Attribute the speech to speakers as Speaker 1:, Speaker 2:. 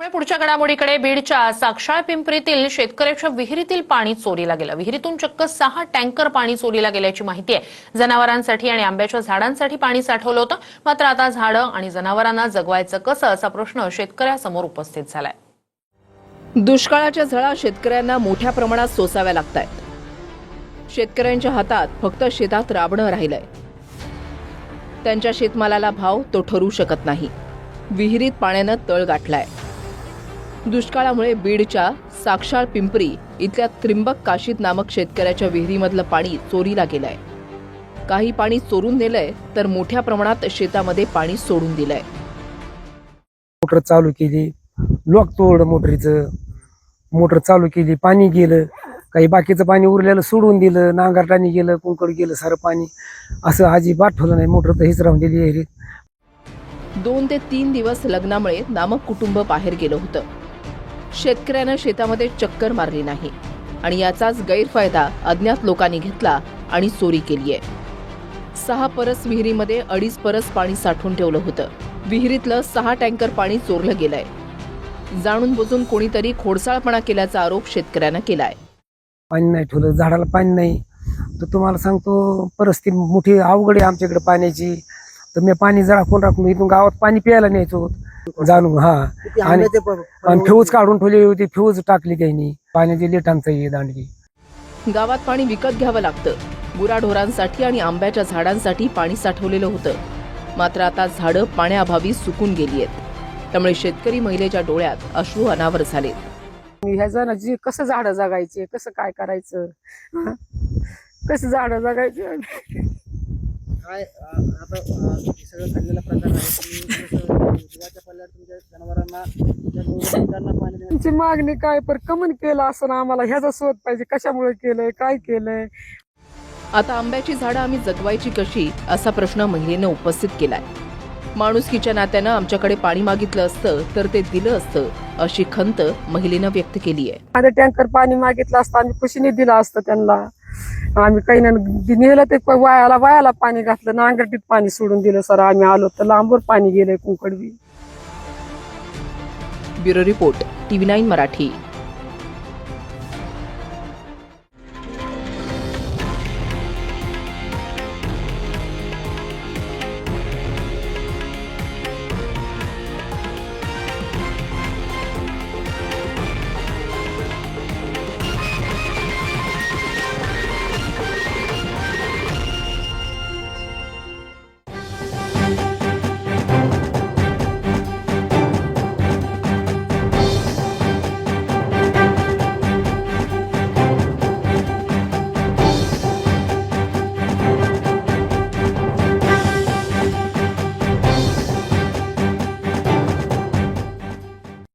Speaker 1: पुढच्या घडामोडीकडे बीडच्या साक्षाळ पिंपरीतील शेतकऱ्याच्या विहिरीतील पाणी चोरीला गेलं. विहिरीतून चक्क सहा टँकर पाणी चोरीला गेल्याची माहिती आहे. जनावरांसाठी आणि आंब्याच्या झाडांसाठी पाणी साठवलं होतं. मात्र आता झाडं आणि जनावरांना जगवायचं कसं असा प्रश्न शेतकऱ्यासमोर उपस्थित झालाय.
Speaker 2: दुष्काळाच्या झळा शेतकऱ्यांना मोठ्या प्रमाणात सोसाव्या लागत आहेत शेतकऱ्यांच्या हातात फक्त शेतात राबणं राहिलंय. त्यांच्या शेतमालाला भाव तो ठरू शकत नाही. विहिरीत पाण्यानं तळ गाठलाय. दुष्काळामुळे बीडच्या साक्षाळ पिंपरी इथल्या त्रिंबक काशीत नामक शेतकऱ्याच्या विहिरीमधलं पाणी चोरीला गेलंय. काही पाणी चोरून नेलंय तर मोठ्या प्रमाणात शेतामध्ये पाणी सोडून दिलंय.
Speaker 3: मोटर चालू केली लॉक तोड मोटरीचं. मोटर चालू केली पाणी गेलं. काही बाकीचं पाणी उरलेलं सोडून दिलं नांगरटाणी गेलं कुंकड गेलं सारं पाणी. असं अजिबात ठेवलं नाही मोटर तर हीच राहून दिली विहिरीत
Speaker 2: दोन ते तीन दिवस लग्नामुळे नामक कुटुंब बाहेर गेलं होतं. शेतकऱ्यानं शेतामध्ये चक्कर मारली नाही. आणि याचाच गैरफायदा अज्ञात लोकांनी घेतला आणि चोरी केली आहे. सहा परस विहिरीमध्ये अडीच परस पाणी साठवून ठेवलं होतं. विहिरीतलं सहा टँकर पाणी चोरलं गेलंय. जाणून बुजून कोणीतरी खोडसाळपणा केल्याचा आरोप शेतकऱ्यानं केलाय.
Speaker 3: पाणी नाही ठेवलं झाडाला पाणी नाही. तर तुम्हाला सांगतो परिस्थिती मोठी अवघड आहे आमच्याकडे पाण्याची. तर मी पाणी जळा कोण राखून इथून गावात पाणी प्यायला न्यायचो. जाणून हा. आणि आणि फ्यूज काढून ठेवली होती फ्यूज टाकली त्यांनी. पाण्याची लेटांचं आहे दांडगी.
Speaker 2: गावात पाणी विकत घ्यावं लागतं. गुराढोरांसाठी आणि आंब्याच्या झाडांसाठी पाणी साठवलेलं होतं. मात्र आता झाडं पाण्याअभावी सुकून गेली आहेत. त्यामुळे शेतकरी महिलेच्या डोळ्यात अश्रू अनावर झालेत
Speaker 3: ह्या जणांची कसं झाडं जगायचे? कसं काय करायचं? हं? कसं झाडं जगायचे?
Speaker 4: काय अ, आता अ, हे सगळं
Speaker 3: त्यांची मागणी काय? पर कमन केलं असं ना आम्हाला. ह्याचा शोध पाहिजे. कशामुळे केलंय? काय केलंय?
Speaker 2: आता आंब्याची झाडं आम्ही जगवायची कशी? असा प्रश्न महिलेनं उपस्थित केलाय. माणुसकीच्या नात्यानं आमच्याकडे पाणी मागितलं असतं तर ते दिलं असतं अशी खंत महिलेनं व्यक्त केली आहे
Speaker 3: माझं टँकर पाणी मागितलं असतं आम्ही खुशीने दिलं असतं त्यांना. आम्ही काही नाही नेलं ते वायाला वायाला पाणी घातलं नांगरटीत पाणी सोडून दिलं सर. आम्ही आलो तर लांबवर पाणी गेलंय कुंकडवी.
Speaker 2: Bureau report. TV nine Marathi.